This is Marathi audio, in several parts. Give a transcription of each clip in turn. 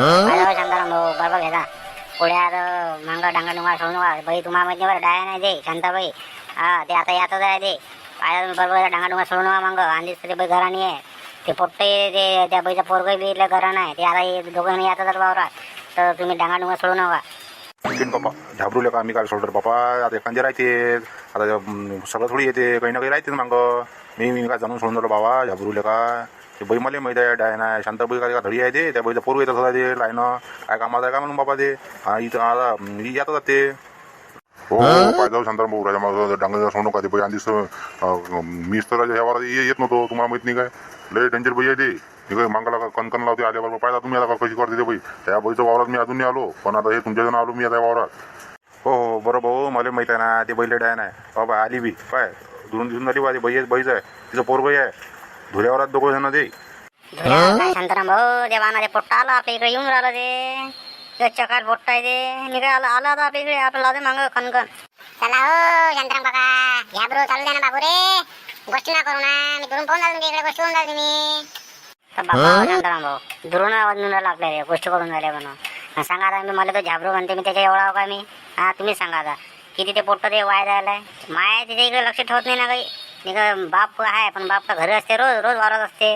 माझ्यावर शांताराम भाऊ बरोबर घेता. पुढे आता मांग डांगा डुंगा सोडू नका बाई तुम्हाला माहिती बरं डाया नाही दे शांताबाई. हा ते आता यातच आहे ते. पाया बरोबर डांगा डुंगा सोडू नका मांग आणि ते बाई घराणी आहे ते पोट्टे ते त्या बाईचं पोरगं बी इथलं घरा नाही. ते आता दोघं यातच वावरात. तर तुम्ही डांगा डुंगा सोडू नका. आणखीन बापा झाबरू का आम्ही काय सोडतो बापा आता एखादे राहते. आता सगळं थोडी येते. काही ना काही राहते मागं. मी मी काय जाणून सोडून झालो बाबा. झाबरू का ते बाई मला माहिती आहे डाय नाही शांताबाई काय का धडी आहे ते त्या बाईचा पोरग येतात होता ते लाईनं काय कामाचं आहे का म्हणून बाबा ते? इथं आता येतात जाते हो पाय जाऊ शांताराम भाऊ राजा माझं डांगर सोडू नका ते? बाई आधीच मी तर राजा ह्या वारात येत नव्हतो तुम्हाला माहीत नाही काय? लय डेंजर बाई आहे ते. काय मांगाला का कणकण लावते आल्याबरोबर पाहिजे तुम्ही आता का कशी करते ते बाई? त्या बाईच्या वावरात मी अजून नाही आलो पण आता हे तुमच्या जण आलो मी आता वावरात. हो हो बरोबर हो मला माहिती आहे ना ते बैल डाय नाही बाबा आली बी. काय दुरून दिसून झाली बा ते बाई बाईच आहे. तिचं पोरगं आहे. धुऱ्यावरात दोघं जण काय शांताराम भाऊ देवाना ते पोट्टा आला आपल्या इकडे येऊन राहिलं ते चकार पोट्टा आहे ते मी काय आला आला आता आपल्या इकडे. आपल्याला लावते मागं कणकण चला हो शांताराम काका घ्या बरो चालू द्या ना बाबू रे. गोष्टी ना करू ना. मी दुरून पाहून तुमच्या इकडे गोष्टी होऊन तुम्ही तर बाबा शांताराम भाऊ. दुरून वाजून राहिला आपल्याला गोष्ट करून झाल्या म्हणून. सांगा आता मी मला तो झाबरू म्हणते मी त्याच्या एवढा का मी? हा तुम्ही सांगा आता. किती ते पोट्ट ते वाय जायला माय त्याच्या इकडे लक्ष ठेवत नाही ना काही. मी काय बाप आहे पण बाप का घरी असते रोज रोज वारत असते.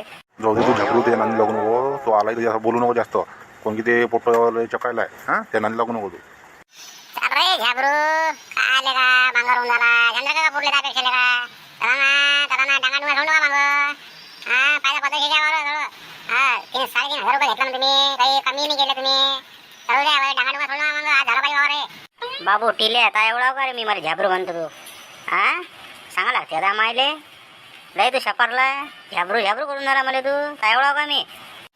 जाऊ दे तू झपडू ते नांदी लागू नको. तो आलाय जास्त बोलू नको जास्त. कोण की ते पोट्ट चकायला आहे हां? त्या नांदी लागू नको तू. चल रे घ्या बरो काय आले का भांगार होऊन झाला. चंद्र का पुरले काय पेक्षले का चला ना चला ना डांगा डुंगा सोडू नका मागं हा पाहिजे पद्धत घ्यावर थोडं हा तीन साडेतीन हजार रुपये घेतला ना तुम्ही. काही कमी नाही केले तुम्ही. चलू द्या डांगा डुंगा सोडू मागं झाला पाहिजे बाबू टिले आता एवढा का रे मी मला झाबरू म्हणतो तू. हा? सांगा लागते आता मायले. लय तू शपारला झाबरू झाबरू करून झाला मला तू. काय एवढा का मी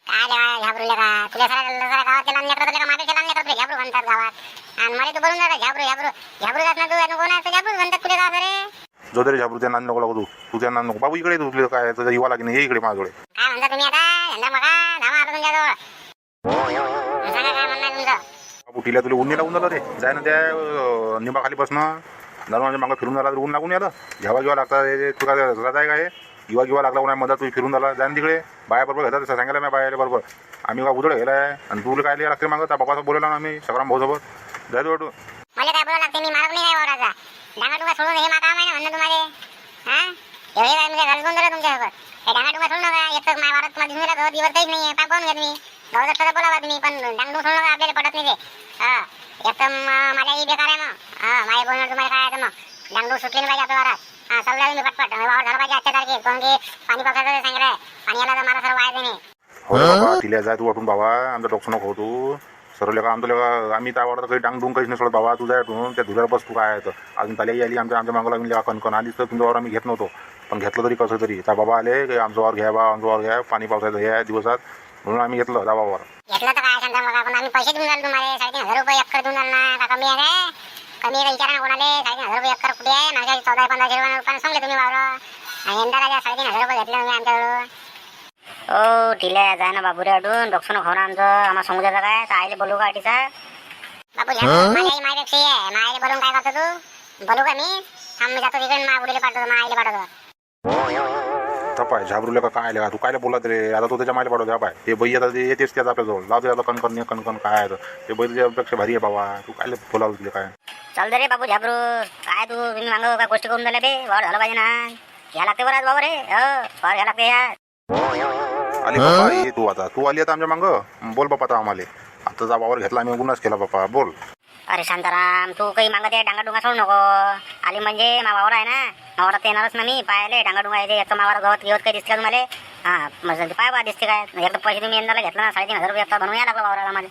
काय लेवा का तुला सारा सारा गावातले लहान लेकरं तुला का? माझ्यापेक्षा लहान लेकरं तुला घाबरू म्हणतात गावात. आणि मला तू बोलून जाता घाबरू घाबरू. घाबरू जात ना तू. आणि कोण आहे घाबरू म्हणतात तुला गावात रे जो तरी झाबरू त्या नांदी नको लागू तू. तू त्या नांद नको. बाबू इकडे तुझले काय तुझा युवा लागेल. हे इकडे माझ्याकडे. काय म्हणता तुम्ही आता? यंदा बघा. धामा आता तुमच्याजवळ सांगा काय म्हणणं आहे तुमचं? बाबू टिल्या तुला ऊन नाही लागून झालं रे. जाय ना त्या निंबाखाली बसणं जर माझ्या म्हणजे मागं फिरून झाला तर ऊन लागून आलं घ्यावा घ्यावा लागता हे तुला रजा आहे का हे युवा घेवा लागला कोणा मधात तुम्ही फिरून झाला जाण तिकडे. बाया बरोबर घेतात सांगायला मी बाया बरोबर. आम्ही का उदळ उजळ आहे आणि तुला काय लिहा लागते मागं? त्या बाबासोबत बोलायला ना आम्ही सगळ्या भाऊसोबत जायचं वाटू मला काय बोलावं लागते? मी मारत नाही काय वावराचा. डांगा डुंगा सोडून हे मा काम आहे ना म्हणणं तुम्हाला हा? एवढे काय म्हणजे घर दिलं तुमच्यासोबत हे डांगा डुंगा सोडू नका. एक तर माझ्या वावरात तुम्हाला दिसून गवत दिवस काहीच नाही आहे. पाहून घ्या तुम्ही. गवत असतं बोलावा तुम्ही पण डांगडू सोडू नका आपल्याला पटत नाही ते. हा. एक तर माझ्या ही बेकार आहे मग हा माझ्या बोलणार तुम्हाला काय आहे तर मग. डांगडू सुटली नाही पाहिजे आपल्या वावरात हा चालू लागली पटपट. वावर झाला पाहिजे आजच्या तारखेत. कारण की पाणी पकडायचं सांगितलं आहे पाणी आला तर मला सर्व वाया नाही. हो बाबा तिला जाय तू वाटून बाबा आमचा डोकं नको तू. सर्व लेखा आमचं लेखा आम्ही त्या वाटत काही डांग डुंग काहीच नाही सोडत बाबा तू जाय तू त्या दुधाला बस तू काय आहे तर. अजून ताली आली आमच्या आमच्या मागं लागून लेका कणकण आली तर तुमच्या वावर आम्ही घेत नव्हतो. पण घेतलं तरी कसं तरी. त्या बाबा आले की आमचं वावर घ्या बा आमचं वावर घ्या. पाणी पावसाचं घ्या दिवसात. म्हणून आम्ही घेतलं वावर. घेतलं तर काय सांगता मग पण आम्ही पैसे देऊन राहिलो तुम्हाला. साडेतीन हजार रुपये एकर देऊन ना का कमी आहे काय? कमी आहे का विचारा ना कोणाले. साडेतीन हजार रुपये एकर कुठे आहे? माझ्या चौदा पंधराशे रुपये सांगले तुम्ही वावर. आणि यंदा राजा साडेतीन हजार रुपये घेतले तुम्ही आमच्याकडून ओ टिले जाय ना बाबू रे अडून. डोकसं नको ना आमचं. आम्हाला सांगू द्यायचं काय? तर आईले बोलू का टीचा बापू झा माझ्या आई माझ्यापेक्षा ही आहे. माझ्या बोलून काय करतो तू? बोलू का मी? थांब मी जातो तिकडे मा बुडीला पाठवतो मा आईला पाठवतो. तपाय झाबरू लेका काय आले. का तू काय बोलत रे? आता तो त्याच्या मायला पाठवतो पाय. ते बाई आता ते येतेच त्याच आपल्याजवळ लावते आता कणकण कणकण काय आहे. ते बैल त्यापेक्षा भारी आहे बाबा. तू काय बोलावं तुला काय? चल दे रे बाबू झाबरू. काय तू? मागं काय गोष्टी करून झाल्या बे? वावर झालं पाहिजे ना. घ्या लागते बरं आज बाबा रे. हो घ्या लागते या आली बाबा ये तू आता. तू आली आता आमच्या मागं? बोल बापा आता आम्हाला. आता जा वावर घेतला आम्ही गुन्हाच केला बापा बोल. अरे शांताराम तू काही मागत आहे डांगा डुंगा सोडू नको. आली म्हणजे मावावर आहे ना? मावरात येणारच ना मी पाहिले डांगा डुंगा येते याचं मावावर गवत घेवत काही दिसलं मला हा मग पाय बा दिसते काय? एकदा पैसे तुम्ही यंदाला घेतला ना साडेतीन हजार रुपये आता बनवून या लागला वावराला मला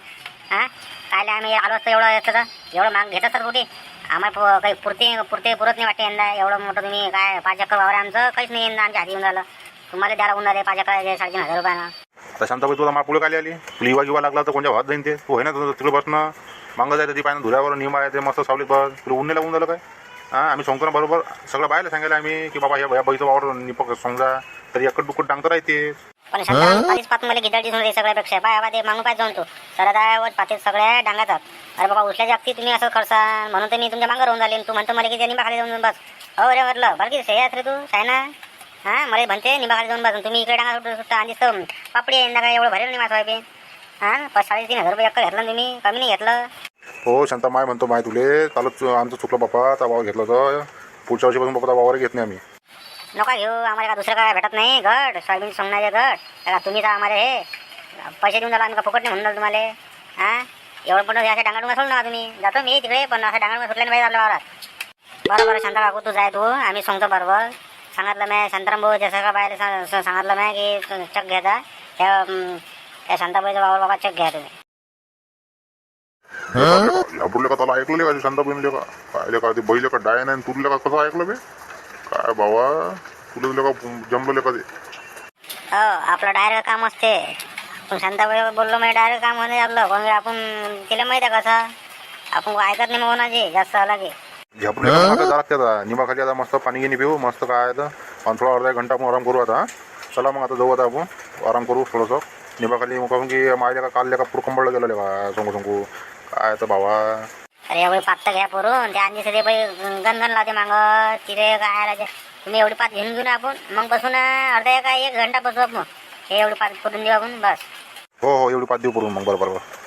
हा? कायले आम्ही आलो असतो एवढं येतं एवढं माग घेतात सर कुठे? आम्हाला काही पुरते पुरते पुरत नाही वाटते यंदा. एवढं मोठं तुम्ही काय पाच एकर वावर आमचं? काहीच नाही यंदा आमच्या हाती येऊन झालं तुम्हाला द्यायला होऊन झाले पाच एकर साडेतीन हजार रुपयानं आता शांताबाई तुला मापुळे काली आली तुला इवा गिवा लागला तर कोणत्या भात जाईन ते? तू आहे ना तुला तिकडे बसणं? मागं जायचं ती पाहिजे धुऱ्यावर निमा आहे ते मस्त सावलीत बस तुला ऊन नाही लागून झालं काय? हां आम्ही सोंगतो बरोबर सगळं बायला सांगायला आम्ही की बाबा या बाईचं वावर निपक समजा. तर एकट दुकट डांगतं राहते. पण शांताराम पाच पाच मला गिदाळ दिसून राहील सगळ्यापेक्षा. बाय आवाज मागून पाहिजे जाऊन तू. तर आता पाते सगळ्या डांगातात. अरे बाबा उठल्याच्या जागती तुम्ही असं करसा म्हणून तर मी तुमच्या मागं राहून झाले तू म्हणतो मला की त्या निंबाखाली जाऊन बस. हो रे म्हटलं बरं की सह्यात रे तू काय ना हां मला म्हणते निंबाखाली जाऊन बस. तुम्ही इकडे डांगा सुटतो सुटता आणि दिसतं पापडी आहे काय एवढं भरेल नाही माझं सोयाबीन हां साडेतीन हजार रुपये एक घेतलं ना तुम्ही? कमी नाही घेतलं. हो शांता माय म्हणतो माय तुले चालत आमचं चुकलं बापा तर भाव घेतलं तर. पुढच्या वर्षीपासून बापा वावर घेत नाही आम्ही. नका घेऊ आम्हाला का दुसरं काय भेटत नाही घट. सोयाबीन सोंगण्याचे घट. का तुम्ही तर आम्हाला हे. पैसे देऊन झाला आम्ही का फुकट नाही म्हणून तुम्हाला? हां? एवढं पण असे डांगाडुंगा सोडून नका तुम्ही. जातो मी तिकडे पण असं डांगाडुंगा सुटले नाही पाहिजे आपल्या वावरात बरं बरं शांता काकू तू जाय तू. आम्ही सांगतो बरोबर. सांगितलं मी शांताराम भाऊ जसं का बाहेर सांगितलं मी की चक घ्यायचा त्या त्या शांताबाईचा वावर बाबा चक घ्या तुम्ही. यापुढले का त्याला ऐकलं का? शांता बहिणले का? काय का? ते बैल का डाय नाही तुरले का? कसं ऐकलं बे? काय बाबा? तुले का जमलं का ते हो आपलं डायरेक्ट काम असते. पण शांताबाई बोललो मी डायरेक्ट काम होणे आपलं. पण आपण तिला माहिती आहे कसं आपण ऐकत नाही मग कोणाची? जास्त आला की. झेपले आता जा लागते आता निंबाखाली आता मस्त पाणी गिनी पिऊ मस्त काय आणि थोडा अर्धा एक घंटा आपण आराम करू आता? चला मग आता जाऊ आता आपण. आराम करू थोडंसं. निंबाखाली मग काहून की का काल का पूर कंबळलं गेलं का? सांगू सांगू. काय तर भावा. अरे एवढी पात घ्या पोरून ते आणि सध्या बाई गणगण लावते मांग. तिथे काय राहते? तुम्ही एवढी पात घेऊन घेऊ ना आपण. मग बसून अर्धा एक एक घंटा बसू आपण. हे एवढी पात करून देऊ आपण बस. हो हो एवढी पाच देऊ पडून मग. बरोबर बरोबर